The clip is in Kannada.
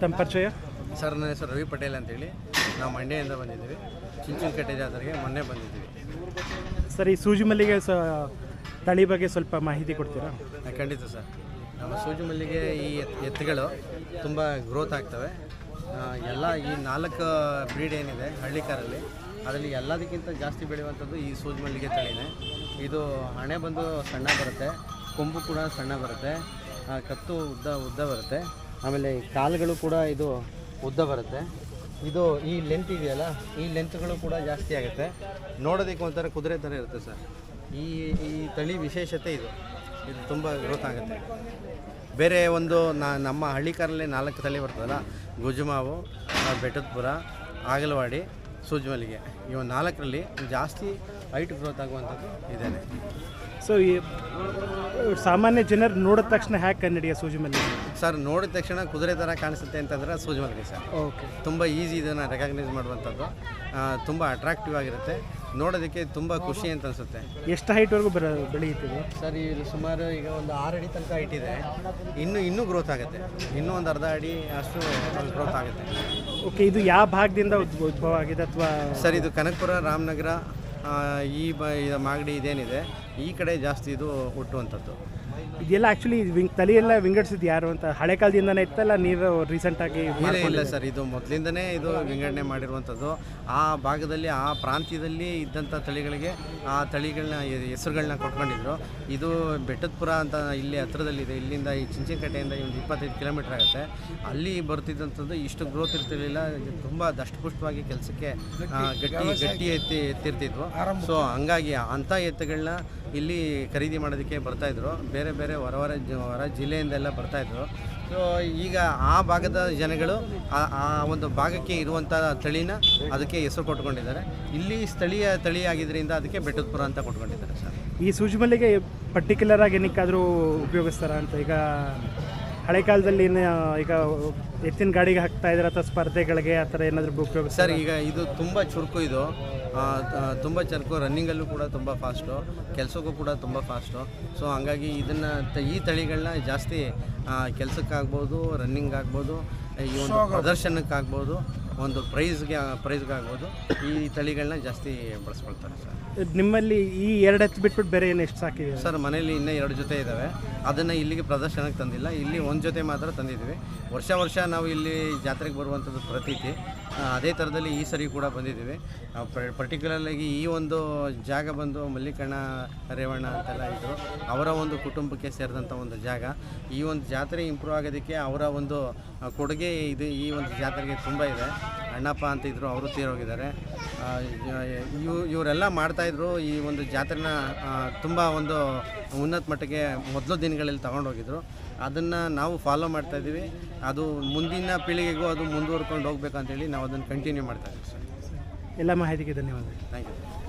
ತಮ್ಮ ಪರಿಚಯ? ಸರ್ ನನ್ನ ಹೆಸರು ರವಿ ಪಟೇಲ್ ಅಂತೇಳಿ. ನಾವು ಮಂಡ್ಯದಿಂದ ಬಂದಿದ್ದೀವಿ. ಚಿಂಚನಕಟ್ಟೆ ಜಾತ್ರೆಗೆ ಮೊನ್ನೆ ಬಂದಿದ್ದೀವಿ. ಸರ್ ಈ ಸೂಜಿ ಮಲ್ಲಿಗೆ ಸ ತಳಿ ಬಗ್ಗೆ ಸ್ವಲ್ಪ ಮಾಹಿತಿ ಕೊಡ್ತೀರಾ? ಆ, ಖಂಡಿತ ಸರ್. ನಮ್ಮ ಸೂಜಿ ಮಲ್ಲಿಗೆ ಈ ಎತ್- ಎತ್ತುಗಳು ತುಂಬ ಗ್ರೋತ್ ಆಗ್ತವೆ. ಆ, ಎಲ್ಲ ಈ ನಾಲ್ಕು ಬ್ರೀಡ್ ಏನಿದೆ ಹಳ್ಳಿಕಾರಲ್ಲಿ ಅದರಲ್ಲಿ ಎಲ್ಲದಕ್ಕಿಂತ ಜಾಸ್ತಿ ಬೆಳೆಯುವಂಥದ್ದು ಈ ಸೂಜಿ ಮಲ್ಲಿಗೆ ತಳಿನೇ. ಇದು ಹಣೆ ಬಂದು ಸಣ್ಣ ಬರುತ್ತೆ ಕೊಂಬು ಕೂಡ ಸಣ್ಣ ಬರುತ್ತೆ ಆ, ಕತ್ತು ಉದ್ದ ಉದ್ದ ಬರುತ್ತೆ. ಆಮೇಲೆ ಕಾಲುಗಳು ಕೂಡ ಇದು ಉದ್ದ ಬರುತ್ತೆ. ಇದು ಈ ಲೆಂತ್ ಇದೆಯಲ್ಲ, ಈ ಲೆಂತ್ಗಳು ಕೂಡ ಜಾಸ್ತಿ ಆಗುತ್ತೆ. ನೋಡೋದಕ್ಕೆ ಒಂಥರ ಕುದುರೆ ಥರ ಇರುತ್ತೆ ಸರ್. ಈ ಈ ತಳಿ ವಿಶೇಷತೆ ಇದು. ಇದು ತುಂಬ ಗ್ರೋತ್ ಆಗುತ್ತೆ. ಬೇರೆ ಒಂದು ನಮ್ಮ ಹಳ್ಳಿ ಕಾರಲ್ಲಿ ನಾಲ್ಕು ತಳಿ ಬರ್ತದಲ್ಲ, ಗುಜುಮಾವು ಬೆಟ್ಟದಪುರ ಆಗಲವಾಡಿ ಸೂಜ್ಮಲ್ಲಿಗೆ ಒಂದು ನಾಲ್ಕರಲ್ಲಿ ಜಾಸ್ತಿ ಹೈಟ್ ಗ್ರೋತ್ ಆಗುವಂಥದ್ದು ಇದೆ ಸೊ ಈ ಸಾಮಾನ್ಯ ಜನರು ನೋಡಿದ ತಕ್ಷಣ ಹ್ಯಾಕ್ ಕನ್ನಡಿಯ ಸೂಜಿ ಮಲ್ಲಿಗೆ ಸರ್ ನೋಡಿದ ತಕ್ಷಣ ಕುದುರೆ ಥರ ಕಾಣಿಸುತ್ತೆ ಅಂತಂದರೆ ಸೂಜ್ಮಲ್ಲಿಗೆ ಸರ್. ಓಕೆ ತುಂಬ ಈಸಿ ಇದನ್ನು ರೆಕಗ್ನೈಸ್ ಮಾಡುವಂಥದ್ದು. ತುಂಬ ಅಟ್ರಾಕ್ಟಿವ್ ಆಗಿರುತ್ತೆ. ನೋಡೋದಕ್ಕೆ ತುಂಬ ಖುಷಿ ಅಂತ ಅನ್ಸುತ್ತೆ. ಎಷ್ಟು ಹೈಟ್ವರೆಗೂ ಬರ ಬೆಳೆಯುತ್ತಿದೆ ಸರ್ ಇದು ಸುಮಾರು ಈಗ ಒಂದು ಆರು ಅಡಿ ತನಕ ಇಟ್ಟಿದೆ ಇನ್ನೂ ಇನ್ನೂ ಗ್ರೋತ್ ಆಗುತ್ತೆ. ಇನ್ನೂ ಒಂದು ಅರ್ಧ ಅಡಿ ಅಷ್ಟು ಗ್ರೋತ್ ಆಗುತ್ತೆ. ಓಕೆ ಇದು ಯಾವ ಭಾಗದಿಂದ ಉದ್ಭವ ಉದ್ಭವ ಆಗಿದೆ ಅಥವಾ? ಸರ್ ಇದು ಕನಕಪುರ ರಾಮನಗರ ಆ, ಈ ಬ ಮಾಗಡಿ ಇದೇನಿದೆ. ಈ ಕಡೆ ಜಾಸ್ತಿ ಇದು ಹುಟ್ಟುವಂಥದ್ದು. ಇದೆಲ್ಲ ಆ್ಯಕ್ಚುಲಿ ವಿಂಗ್ ತಲೆಯೆಲ್ಲ ವಿಂಗಡಿಸಿದ್ದು ಯಾರು ಅಂತ ಹಳೆ ಕಾಲದಿಂದನೇ ಇತ್ತಲ್ಲ ನೀವು ರೀಸೆಂಟಾಗಿ ಇಲ್ಲ ಇಲ್ಲ ಸರ್ ಇದು ಮೊದಲಿಂದನೇ ಇದು ವಿಂಗಡಣೆ ಮಾಡಿರುವಂಥದ್ದು. ಆ ಭಾಗದಲ್ಲಿ ಆ ಪ್ರಾಂತ್ಯದಲ್ಲಿ ಇದ್ದಂಥ ತಳಿಗಳಿಗೆ ಆ ತಳಿಗಳನ್ನ ಹೆಸರುಗಳನ್ನ ಕೊಟ್ಕೊಂಡಿದ್ರು. ಇದು ಬೆಟ್ಟದಪುರ ಅಂತ ಇಲ್ಲಿ ಹತ್ರದಲ್ಲಿದೆ. ಇಲ್ಲಿಂದ ಈ ಚಿಂಚಿನಕಟ್ಟೆಯಿಂದ ಒಂದು ಇಪ್ಪತ್ತೈದು ಕಿಲೋಮೀಟರ್ ಆಗುತ್ತೆ. ಅಲ್ಲಿ ಬರ್ತಿದ್ದಂಥದ್ದು ಇಷ್ಟು ಗ್ರೋತ್ ಇರ್ತಿರಲಿಲ್ಲ. ತುಂಬ ದಷ್ಟಪುಷ್ಟವಾಗಿ ಕೆಲಸಕ್ಕೆ ಗಟ್ಟಿ ಗಟ್ಟಿ ಎತ್ತಿ ಎತ್ತಿರ್ತಿದ್ವು. ಸೊ ಹಂಗಾಗಿ ಅಂಥ ಎತ್ತುಗಳನ್ನ ಇಲ್ಲಿ ಖರೀದಿ ಮಾಡೋದಕ್ಕೆ ಬರ್ತಾಯಿದ್ರು ಬೇರೆ ಬೇರೆ ಹೊರ ಹೊರ ಹೊರ ಜಿಲ್ಲೆಯಿಂದೆಲ್ಲ ಬರ್ತಾಯಿದ್ರು ಸೊ ಈಗ ಆ ಭಾಗದ ಜನಗಳು ಆ ಆ ಒಂದು ಭಾಗಕ್ಕೆ ಇರುವಂಥ ತಳಿನ ಅದಕ್ಕೆ ಹೆಸರು ಕೊಟ್ಕೊಂಡಿದ್ದಾರೆ ಇಲ್ಲಿ ಸ್ಥಳೀಯ ತಳಿ ಆಗಿದ್ದರಿಂದ ಅದಕ್ಕೆ ಬೆಟ್ಟದಪುರ ಅಂತ ಕೊಟ್ಕೊಂಡಿದ್ದಾರೆ ಸರ್. ಈ ಸೂಜಿಮಲ್ಲಿಗೆ ಪರ್ಟಿಕ್ಯುಲರ್ ಆಗಿ ಏನಕ್ಕಾದರೂ ಉಪಯೋಗಿಸ್ತಾರ ಅಂತ ಈಗ ಹಳೆ ಕಾಲದಲ್ಲಿ ಏನು ಈಗ ಎತ್ತಿನ ಗಾಡಿಗೆ ಹಾಕ್ತಾ ಇದ್ರೆ ಅಥವಾ ಸ್ಪರ್ಧೆಗಳಿಗೆ ಆ ಥರ ಏನಾದರೂ ಬುಕ್ ಸರ್ ಈಗ ಇದು ತುಂಬ ಚುರುಕು ಇದು. ತುಂಬ ಚುರುಕು. ರನ್ನಿಂಗಲ್ಲೂ ಕೂಡ ತುಂಬ ಫಾಸ್ಟು. ಕೆಲಸಕ್ಕೂ ಕೂಡ ತುಂಬ ಫಾಸ್ಟು. ಸೊ ಹಂಗಾಗಿ ಇದನ್ನು ಈ ತಳಿಗಳನ್ನ ಜಾಸ್ತಿ ಕೆಲಸಕ್ಕಾಗ್ಬೋದು ರನ್ನಿಂಗ್ ಆಗ್ಬೋದು ಈ ಒಂದು ಪ್ರದರ್ಶನಕ್ಕಾಗ್ಬೋದು ಒಂದು ಪ್ರೈಸ್ಗೆ ಪ್ರೈಸ್ಗಾಗ್ಬೋದು ಈ ತಳಿಗಳನ್ನ ಜಾಸ್ತಿ ಬಳಸ್ಕೊಳ್ತಾರೆ ಸರ್. ನಿಮ್ಮಲ್ಲಿ ಈ ಎರಡು ಹತ್ತು ಬಿಟ್ಬಿಟ್ಟು ಬೇರೆ ಏನು ಎಷ್ಟು ಸಾಕಿದೆ? ಸರ್ ಮನೇಲಿ ಇನ್ನೂ ಎರಡು ಜೊತೆ ಇದ್ದಾವೆ. ಅದನ್ನು ಇಲ್ಲಿಗೆ ಪ್ರದರ್ಶನಕ್ಕೆ ತಂದಿಲ್ಲ. ಇಲ್ಲಿ ಒಂದು ಜೊತೆ ಮಾತ್ರ ತಂದಿದ್ದೀವಿ. ವರ್ಷ ವರ್ಷ ನಾವು ಇಲ್ಲಿ ಜಾತ್ರೆಗೆ ಬರುವಂಥದ್ದು ಪ್ರತೀತಿ. ಅದೇ ಥರದಲ್ಲಿ ಈ ಸರಿ ಕೂಡ ಬಂದಿದ್ದೀವಿ. ಪರ್ಟಿಕ್ಯುಲರ್ಲಾಗಿ ಈ ಒಂದು ಜಾಗ ಬಂದು ಮಲ್ಲಿಕಣ್ಣ ರೇವಣ್ಣ ಅಂತೆಲ್ಲ ಇದ್ದರು ಅವರ ಒಂದು ಕುಟುಂಬಕ್ಕೆ ಸೇರಿದಂಥ ಒಂದು ಜಾಗ. ಈ ಒಂದು ಜಾತ್ರೆ ಇಂಪ್ರೂವ್ ಆಗೋದಕ್ಕೆ ಅವರ ಒಂದು ಕೊಡುಗೆ ಇದು ಈ ಒಂದು ಜಾತ್ರೆಗೆ ತುಂಬ ಇದೆ. ಅಣ್ಣಪ್ಪ ಅಂತ ಇದ್ದರು ಅವರು ತೀರೋಗಿದ್ದಾರೆ. ಇವು ಇವ್ ಇವರೆಲ್ಲ ಮಾಡ್ತಾಯಿದ್ರು ಈ ಒಂದು ಜಾತ್ರೆನ ತುಂಬ ಒಂದು ಉನ್ನತ ಮಟ್ಟಕ್ಕೆ ಮೊದಲು ದಿನಗಳಲ್ಲಿ ತಗೊಂಡೋಗಿದ್ರು. ಅದನ್ನು ನಾವು ಫಾಲೋ ಮಾಡ್ತಾ ಇದ್ದೀವಿ. ಅದು ಮುಂದಿನ ಪೀಳಿಗೆಗೂ ಅದು ಮುಂದುವರ್ಕೊಂಡು ಹೋಗ್ಬೇಕು ಅಂತೇಳಿ ನಾವು ಅದನ್ನು ಕಂಟಿನ್ಯೂ ಮಾಡ್ತಾ ಇದ್ದೀವಿ ಸರ್ ಎಲ್ಲ ಮಾಹಿತಿಗೆ ಧನ್ಯವಾದ ಥ್ಯಾಂಕ್ ಯು